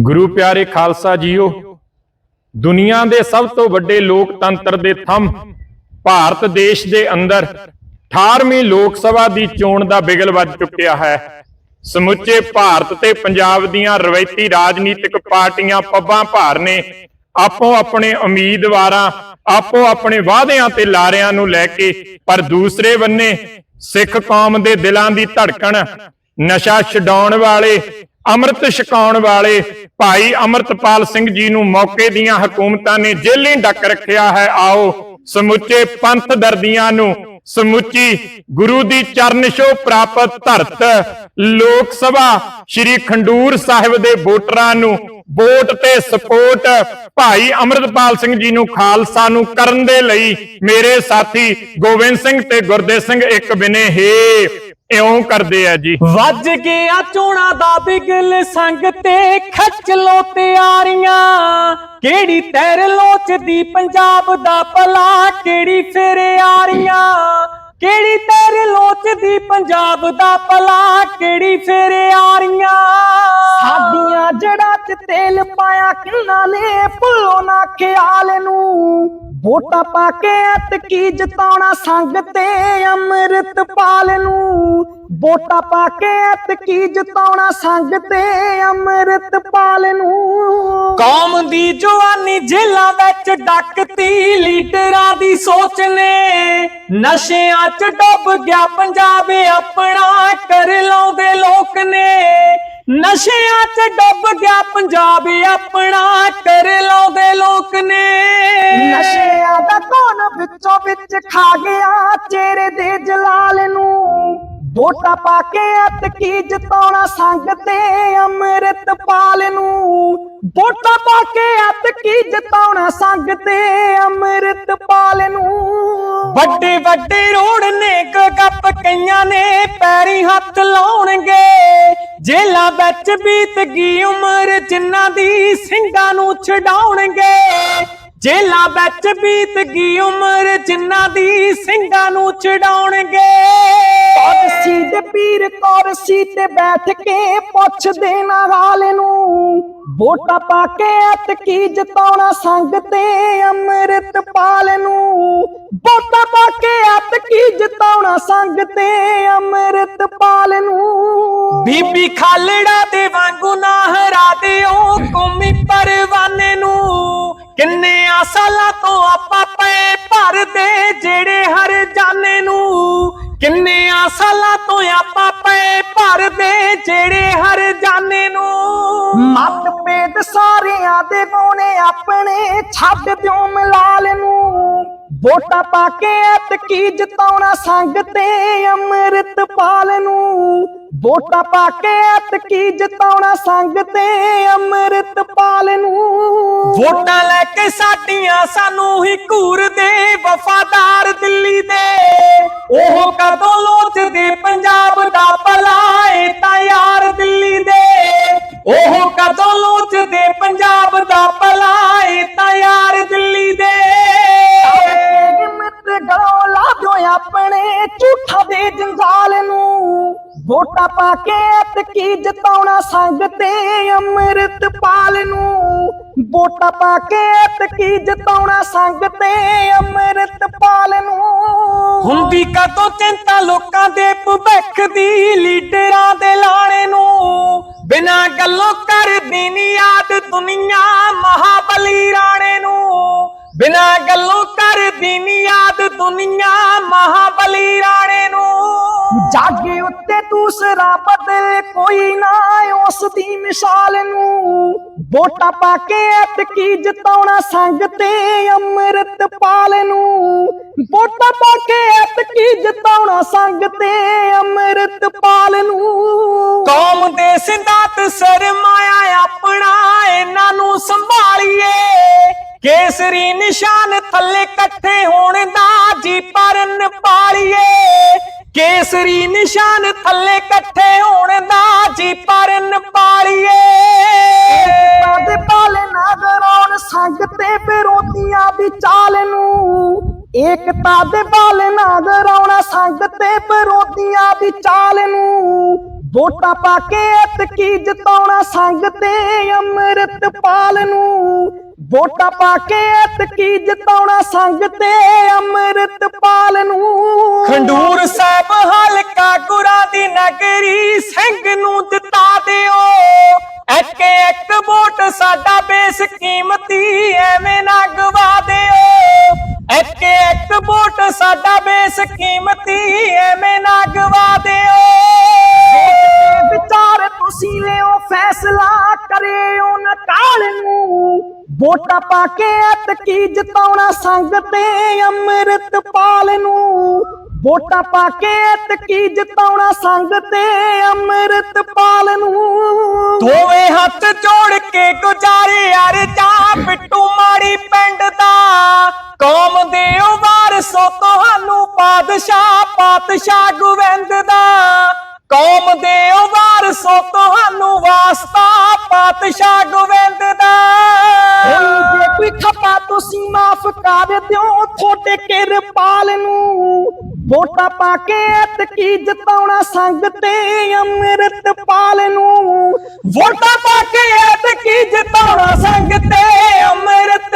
ਗੁਰੂ ਪਿਆਰੇ ਖਾਲਸਾ ਜੀਓ, ਦੁਨੀਆ ਦੇ ਸਭ ਤੋਂ ਵੱਡੇ ਲੋਕਤੰਤਰ ਦੇ ਥੰਮ ਭਾਰਤ ਦੇਸ਼ ਦੇ ਅੰਦਰ 18ਵੀਂ ਲੋਕ ਸਭਾ ਦੀ ਚੋਣ ਦਾ ਬਿਗਲ ਵੱਜ ਚੁੱਕਿਆ ਹੈ। ਸਮੁੱਚੇ ਭਾਰਤ ਤੇ ਪੰਜਾਬ ਦੀਆਂ ਰਵਾਇਤੀ ਰਾਜਨੀਤਿਕ ਪਾਰਟੀਆਂ ਪੱਬਾਂ ਭਾਰ ਨੇ ਆਪੋ ਆਪਣੇ ਉਮੀਦਵਾਰਾਂ, ਆਪੋ ਆਪਣੇ ਵਾਅਦਿਆਂ ਤੇ ਲਾਰਿਆਂ ਨੂੰ ਲੈ ਕੇ ਪਰ ਦੂਸਰੇ ਬੰਨੇ ਸਿੱਖ ਕੌਮ ਦੇ ਦਿਲਾਂ ਦੀ ਧੜਕਣ, ਨਸ਼ਾ ਛਡਾਉਣ ਵਾਲੇ ਅੰਮ੍ਰਿਤ ਛਕਾਉਣ ਵਾਲੇ ਭਾਈ ਅਮਰਤਪਾਲ ਸਿੰਘ ਜੀ ਨੂੰ ਮੌਕੇ ਦੀਆਂ ਹਕੂਮਤਾਂ ਨੇ ਜੇਲ੍ਹੀਂ ਡੱਕ ਰੱਖਿਆ ਹੈ। ਆਓ, ਸਮੁੱਚੇ ਪੰਥ ਦਰਦੀਆਂ ਨੂੰ ਸਮੁੱਚੀ ਗੁਰੂ ਦੀ ਚਰਨ ਛੋਹ ਪ੍ਰਾਪਤ ਧਰਤ ਲੋਕ ਸਭਾ ਸ੍ਰੀ ਖੰਡੂਰ ਸਾਹਿਬ ਦੇ ਵੋਟਰਾਂ ਨੂੰ ਵੋਟ ਤੇ ਸਪੋਰਟ ਭਾਈ ਅਮਰਤਪਾਲ ਸਿੰਘ ਜੀ ਨੂੰ ਖਾਲਸਾ ਨੂੰ ਕਰਨ ਦੇ ਲਈ ਮੇਰੇ ਸਾਥੀ ਗੋਬਿੰਦ ਸਿੰਘ ਤੇ ਗੁਰਦੇਵ ਸਿੰਘ ਇੱਕ ਬਿਨੇ ਹੇ ਇਉਂ ਕਰਦੇ ਆ ਜੀ। ਵੱਜ ਗਿਆ ਚੋਣਾ ਦਾ ਬਿਗਲ, ਸੰਗ ਤੇ ਖੱਚ ਲੋ ਤਿਆਰੀਆਂ। ਕਿਹੜੀ ਤੈਰ ਲੋਚਦੀ ਪੰਜਾਬ ਦਾ ਭਲਾ, ਕਿਹੜੀ ਫਿਰ ਆਰੀਆਂ। ਕਿਹੜੀ ਤੈਰ ਲੋਚਦੀ ਪੰਜਾਬ ਦਾ ਭਲਾ, ਕਿਹੜੀ ਫੇਰੇ ਆਰੀਆਂ। ਤੇਲ ਪਾਇਆ ਕਿੰਨਾ ਨੇ, ਭੁੱਲੋ ਨਾ ਖਿਆਲ ਨੂੰ। ਵੋਟਾਂ ਪਾ ਕੇ ਐਤਕੀ ਜਿਤਾਉਣਾ ਸੰਗ ਤੇ ਅੰਮ੍ਰਿਤਪਾਲ ਨੂੰ। ਵੋਟਾਂ ਪਾ ਕੇ ਐਤਕੀ ਜਿਤਾਉਣਾ ਸੰਗ ਤੇ ਅੰਮ੍ਰਿਤਪਾਲ ਨੂੰ। ਕੌਮ ਦੀ ਜਵਾਨੀ ਜੇਲਾਂ ਵਿੱਚ ਡੱਕਤੀ, ਲੀਡਰਾਂ ਦੀ ਸੋਚ ਨੇ। ਨਸ਼ਿਆਂ 'ਚ ਡੁੱਬ ਗਿਆ ਪੰਜਾਬ, ਆਪਣਾ ਕਰ ਲਾਉਂਦੇ ਲੋਕ ਨੇ। ਨਸ਼ਿਆਂ 'ਚ ਡੁੱਬ ਗਿਆ ਪੰਜਾਬ ਆਪਣਾ ਕਰ ਲਾਉਂਦੇ ਲੋਕ ਨੇ। ਨਸ਼ਿਆਂ ਦਾ ਕੌਣ ਵਿੱਚੋਂ ਵਿੱਚ ਖਾ ਗਿਆ ਚਿਹਰੇ ਦੇ ਜਲਾਲ ਨੂੰ। ਵੋਟਾਂ ਪਾ ਕੇ ਅਤਕੀ ਜਿਤਾਉਣਾ ਸੰਗ ਤੇ ਅੰਮ੍ਰਿਤਪਾਲ ਨੂੰ। ਵੋਟਾਂ ਪਾ ਕੇ ਅਤਕੀ ਜਿਤਾਉਣਾ ਸੰਗ ਤੇ ਅੰਮ੍ਰਿਤਪਾਲ ਨੂੰ। ਵੱਡੇ ਵੱਡੇ ਰੋੜ ਨੇ ਗੱਪ ਕਈਆਂ ਨੇ ਪੈਰੀ ਹੱਥ ਲਾਉਣਗੇ। ਜੇਲਾਂ ਵਿੱਚ ਬੀਤ ਗਈ ਉਮਰ, ਜਿਨ੍ਹਾਂ ਦੀ ਸਿੰਘਾਂ ਨੂੰ ਛਡਾਉਣਗੇ। ਜੇਲਾਂ ਵਿੱਚ ਬੀਤ ਗਈ ਉਮਰ, ਜਿਨ੍ਹਾਂ ਦੀ ਸਿੰਘਾਂ ਨੂੰ ਛਡਾਉਣਗੇ। ਕੁਰਸੀ ਦੇ ਪੀਰ ਕੁਰਸੀ ਤੇ ਬੈਠ ਕੇ ਪੁੱਛਦੇ ਨਾ ਹਾਲ ਨੂੰ। ਵੋਟਾਂ ਪਾ ਕੇ ਅਤਕੀ ਜਿਤਾਉਣਾ ਸੰਗ ਤੇ ਅੰਮ੍ਰਿਤਪਾਲ ਨੂੰ। ਵੋਟਾਂ ਪਾ ਕੇ ਅਤਕੀ ਜਿਤਾਉਣਾ ਸੰਗ ਤੇ ਅੰਮ੍ਰਿਤਪਾਲ ਬੀਬੀ ਖਾਲੜਾ ਦੇ ਵਾਂਗੂ ਨਾ ਹਰਾ ਦਿਓ ਕੌਮੀ ਪਰਵਾਨੇ ਨੂੰ। ਕਿੰਨੇ ਆ ਸਾਲਾਂ ਤੋਂ ਆਪਾਂ ਪਏ ਭਰਦੇ ਜਿਹੜੇ ਹਰ ਜਾਣੇ ਨੂੰ। ਕਿੰਨੇ ਆ ਸਾਲਾਂ ਤੋਂ ਆਪਾਂ ਪਏ ਭਰਦੇ ਜਿਹੜੇ ਹਰ ਜਾਣੇ ਨੂੰ। ਮਤ ਸਾਰਿਆਂ ਦੇ ਗੋਣੇ ਆਪਣੇ ਛੱਡ ਦਿਓ ਮਲਾਲ ਨੂੰ। ਵੋਟਾਂ ਪਾ ਕੇ ਐਤ ਕੀ ਜਿਤਾਉਣਾ ਸੰਗ ਤੇ ਅੰਮ੍ਰਿਤਪਾਲ ਨੂੰ। ਵੋਟਾਂ ਪਾ ਕੇ ਐਤਕੀ ਜਿਤਾਉਣਾ ਸੰਗ ਤੇ ਅੰਮ੍ਰਿਤਪਾਲ ਨੂੰ। ਵੋਟਾਂ ਲੈ ਕੇ ਸਾਡੀਆਂ ਸਾਨੂੰ ਹੀ ਘੂਰਦੇ ਵਫਾਦਾਰ ਦਿੱਲੀ ਦੇ। ਉਹ ਕਦੋਂ ਲੋਚਦੇ ਪੰਜਾਬ ਦਾ ਭਲਾਏ ਤਾਂ ਯਾਰ ਦਿੱਲੀ ਦੇ। ਉਹ ਕਦੋਂ ਲੋਚਦੇ ਪੰਜਾਬ ਦਾ ਭਲਾ ਤਾਂ ਵੋਟਾਂ ਪਾ ਕੇ ਐਤਕੀ ਜਿਤਾਉਣਾ ਸੰਗ ਤੇ ਅੰਮ੍ਰਿਤਪਾਲ ਨੂੰ? ਵੋਟਾਂ ਪਾ ਕੇ ਐਤਕੀ ਜਿਤਾਉਣਾ ਸੰਗ ਤੇ ਅੰਮ੍ਰਿਤਪਾਲ ਨੂੰ? ਹੁੰਦੀ ਕਦੋਂ ਚਿੰਤਾ ਲੋਕਾਂ ਦੇ ਭਵਿੱਖ ਦੀ, ਲੀਡਰਾਂ ਦੇ ਲਾਣੇ ਨੂੰ? ਬਿਨਾਂ ਗੱਲੋਂ ਕਰਦੀ ਨੀ ਯਾਦ ਦੁਨੀਆ ਮਹਾਬਲੀ ਰਾਣੇ ਨੂੰ? ਬਿਨਾਂ ਗੱਲੋਂ ਕਰਦੀ ਨੀ ਯਾਦ ਦੁਨੀਆ ਮਹਾਬਲੀ ਰਾਣੇ ਨੂੰ? ਜਾਗੇ ਉੱਤੇ ਦੂਸਰਾ ਬਦਲ ਕੋਈ ਨਾ ਉਸ ਦੀ ਮਿਸਾਲ ਨੂੰ। ਵੋਟਾਂ ਪਾ ਕੇ ਐਤਕੀ ਜਿਤਾਉਣਾ ਸੰਗ ਤੇ ਅੰਮ੍ਰਿਤਪਾਲ ਨੂੰ। ਵੋਟਾਂ ਪਾ ਕੇ ਐਤਕੀ ਜਿਤਾਉਣਾ ਸੰਗ ਤੇ ਅੰਮ੍ਰਿਤਪਾਲ ਨੂੰ। ਕੌਮ ਦੇ ਸਿੰਦਾਤ ਸਰਮਾਇਆ ਆਪਣਾ, ਇਹਨਾਂ ਨੂੰ ਸੰਭਾਲੀਏ। ਕੇਸਰੀ ਨਿਸ਼ਾਨ ਥੱਲੇ ਇਕੱਠੇ ਹੋਣ ਦਾ ਜੀ ਪਰਨ ਪਾਲੀਏ ਕੇਸਰੀ ਨਿਸ਼ਾਨ ਥੱਲੇ ਇਕੱਠੇ ਹੋਣ ਦਾ ਜੀ ਪਰਨ ਪਾਲੀਏ। ਦੇ ਪਾਲੇ ਨਜ਼ਰ ਆਉਣ ਸੰਗ ਤੇ ਵਿਰੋਧੀਆਂ ਦੀ ਚਾਲ ਨੂੰ। ਏਕਤਾ ਦੇ ਬਲ ਨਜ਼ਰ ਆਉਣਾ ਸੰਗ ਤੇ ਵਿਰੋਧੀਆਂ ਦੀ ਚਾਲ ਨੂੰ। ਵੋਟਾਂ ਪਾ ਕੇ ਐਤਕੀ ਜਿਤਾਉਣਾ ਸੰਗ ਤੇ ਅੰਮ੍ਰਿਤਪਾਲ ਨੂੰ। ਵੋਟਾਂ ਪਾ ਕੇ ਐਤਕੀ ਜਿਤਾਉਣਾ ਸੰਗ ਤੇ ਅੰਮ੍ਰਿਤਪਾਲ ਨੂੰ। ਖੰਡੂਰ ਸਾਹਿਬ ਹਲਕਾ ਗੁਰਾਂ ਦੀ ਨਗਰੀ ਸਿੰਘ ਨੂੰ ਜਿਤਾ ਦਿਓ। ਇੱਕ ਇੱਕ ਵੋਟ ਸਾਡਾ ਬੇਸ ਕੀਮਤੀ ਐਵੇਂ ਨਾ ਗਵਾ ਦਿਓ। ਇੱਕ ਇੱਕ ਵੋਟ ਸਾਡਾ ਬੇਸ ਕੀਮਤੀ ਐਵੇਂ ਨਾ ਗਵਾ ਦਿਓ। ਵਿਚਾਰ ਤੁਸੀਂ ਲਿਓ ਫੈਸਲਾ ਕਰਿਓ ਨਾ ਕਾਲ ਨੂੰ। ਵੋਟਾਂ ਪਾ ਕੇ ਐਤਕੀ ਜਿਤਾਉਣਾ ਸੰਗ ਤੇ ਅੰਮ੍ਰਿਤਪਾਲ ਨੂੰ? ਵੋਟਾਂ ਪਾ ਕੇ ਐਤਕੀ ਜਿਤਾਉਣਾ ਸੰਗ ਤੇ ਅੰਮ੍ਰਿਤਪਾਲ ਨੂੰ? ਦੋਵੇਂ ਹੱਥ ਜੋੜ ਕੇ ਗੁਜ਼ਾਰੇ ਯਾਰ ਜਾ ਪਿੱਟੂ ਮਾੜੀ ਪਿੰਡ ਦਾ। ਕੌਮ ਦੇ ਉਹ ਵਾਰਸੋ ਤੁਹਾਨੂੰ ਪਾਦਸ਼ਾਹ ਪਾਤਸ਼ਾਹ ਗੋਵਿੰਦ ਦਾ। ਕੌਮ ਦੇ ਉਹ ਵਾਰਸੋ ਤੁਹਾਨੂੰ ਵਾਸਤਾ, ਪਾਤਸ਼ਾਹ ਗੋਵਿੰਦ ਦਾ ਜੇ ਕੋਈ ਖਪਾ, ਤੁਸੀਂ ਮਾਫ ਕਰ ਦਿਓ। ਤੁਹਾਡੇ ਕਿਰਪਾਲ ਨੂੰ ਵੋਟਾਂ ਪਾ ਕੇ ਐਤਕੀ ਜਿਤਾਉਣਾ ਸੰਗ ਤੇ ਅੰਮ੍ਰਿਤਪਾਲ ਨੂੰ। ਵੋਟਾਂ ਪਾ ਕੇ ਐਤਕੀ ਜਿਤਾਉਣਾ ਸੰਗ ਤੇ ਅੰਮ੍ਰਿਤ